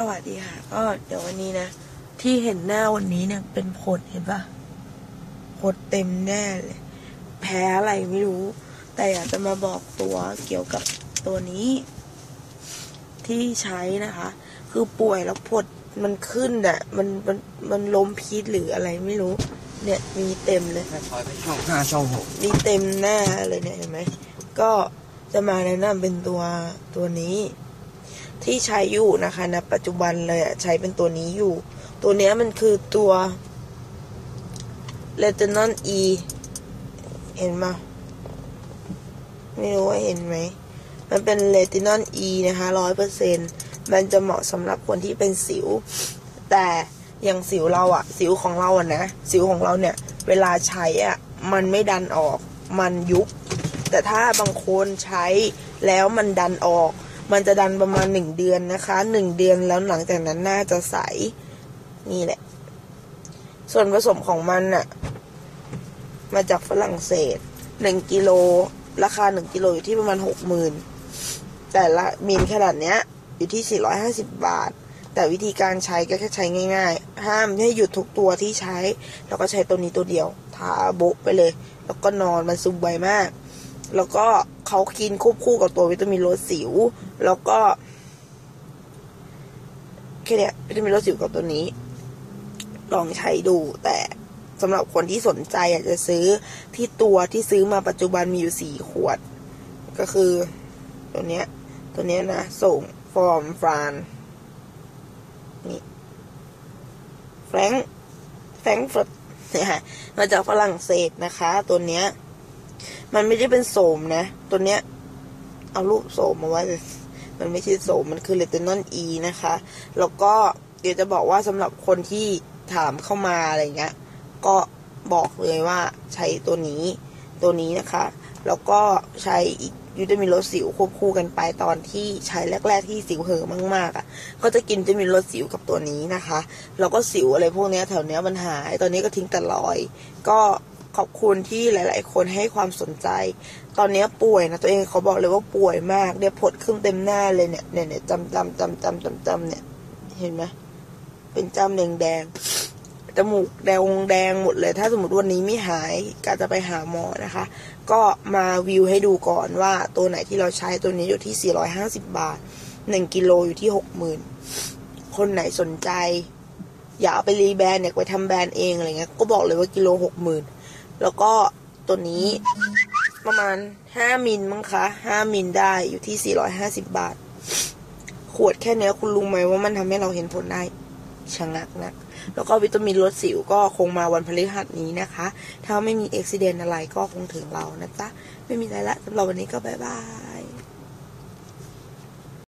สวัสดีค่ะ ก็เดี๋ยววันนี้นะ ที่เห็นหน้าวันนี้เนี่ย เป็นผดเห็นปะผดเต็มแน่เลย แพ้อะไรไม่รู้ แต่อยากจะมาบอกตัวเกี่ยวกับตัวนี้ ที่ใช้นะคะ คือป่วยแล้วผดมันขึ้นอะ่ะ มันมันมันล้มพิษหรืออะไรไม่รู้ เนี่ยมีเต็มเลยแม่ถอยไปช่องห้าช่องหกมีเต็มหน้าเลยเนี่ยเห็นไหมก็จะมาแนะนำเป็นตัวตัวนี้ ที่ใช้อยู่นะคะณปัจจุบันเลยอะใช้เป็นตัวนี้อยู่ ตัวเนี้ยมันคือตัวเลตนอนอีเห็นไหมไม่รู้ว่าเห็นไหม มันเป็นเลตินอลอีนะคะร้อยเปอร์เซ็นมันจะเหมาะสำหรับคนที่เป็นสิว แต่อย่างสิวเราอะสิวของเราอะนะ สิวของเราเนี่ย เวลาใช้อะมันไม่ดันออก มันยุบ แต่ถ้าบางคนใช้แล้วมันดันออก มันจะดันประมาณหนึ่งเดือนนะคะหนึ่งเดือนแล้วหลังจากนั้นน่าจะใสนี่แหละ ส่วนผสมของมันอะมาจากฝรั่งเศสหนึ่งกิโล ราคาหนึ่งกิโลอยู่ที่ประมาณหกหมื่นแต่ละมิลขนาดเนี้ย อยู่ที่สี่ร้อยห้าสิบบาท แต่วิธีการใช้ก็แค่ใช้ง่าย ๆ ห้ามให้หยุดทุกตัวที่ใช้ แล้วก็ใช้ตัวนี้ตัวเดียว ทาโบะไปเลย แล้วก็นอนมันซุบไวมาก แล้วก็ เขากินควบคู่กับตัววิตามินลดสิว แล้วก็แค่เนี้ยวิตามินลดสิวกับตัวนี้ ลองใช้ดู แต่สำหรับคนที่สนใจอยากจะซื้อที่ตัวที่ซื้อมาปัจจุบันมีอยู่สี่ขวด ก็คือ ตัวเนี้ย ตัวเนี้ยนะ ส่งฟอร์มฟรานนี่แฟรงแฟรงเฟิร์ตเนี่ยมาจากฝรั่งเศสนะคะ ตัวเนี้ย มันไม่ได้เป็นโสมนะ ตัวเนี้ย เอารูปโสมมาไว้มันไม่ใช่โสมมันคือเลตนอลอีนะคะ แล้วก็เดี๋ยวจะบอกว่าสำหรับคนที่ถามเข้ามาอะไรเงี้ย ก็บอกเลยว่าใช้ตัวนี้ตัวนี้นะคะ แล้วก็ใช้อีกวิตามินลดสิวควบคู่กันไปตอนที่ใช้แรก ๆ ที่สิวเห่อะมากๆอะ่ะ ก็จะกินวิตามินลดสิวกับตัวนี้นะคะ แล้วก็สิวอะไรพวกเนี้ยแถวเนี้ยมันหาย ตอนนี้ก็ทิ้งแต่รอย ก็ ขอบคุณที่หลาย ๆ คนให้ความสนใจ ตอนนี้ป่วยนะตัวเองเขาบอกเลยว่าป่วยมากเนี่ยผดขึ้นเต็มหน้าเลยเนี่ยเนี่ยเนี่ยจำจำจำจำจำจำเนี่ย เห็นไหมเป็นจำแดงแดงจมูกแดงแดงหมดเลย ถ้าสมมติวันนี้ไม่หายก็จะไปหาหมอนะคะ ก็มาวิวให้ดูก่อนว่าตัวไหนที่เราใช้ตัวนี้อยู่ที่ 450 บาท 1 กิโลอยู่ที่ 60,000 คนไหนสนใจ อยากเอาไปรีแบรนด์เนี่ยไปทำแบรนด์เองอะไรเงี้ย ก็บอกเลยว่ากิโล 60,000 แล้วก็ตัวนี้ประมาณ 5 มิลมั้งคะ 5 มิลได้อยู่ที่ 450 บาท ขวดแค่เนี้คุณรู้ไหมว่ามันทำให้เราเห็นผลได้ชะงักนักแล้วก็วิตามินลดสิวก็คงมาวันพฤหัสนี้นะคะ ถ้าไม่มีอุบิเหตุอะไรก็คงถึงเรานะจ๊ะ ไม่มีอะไรละสำหรับวันนี้ก็บ๊ายบาย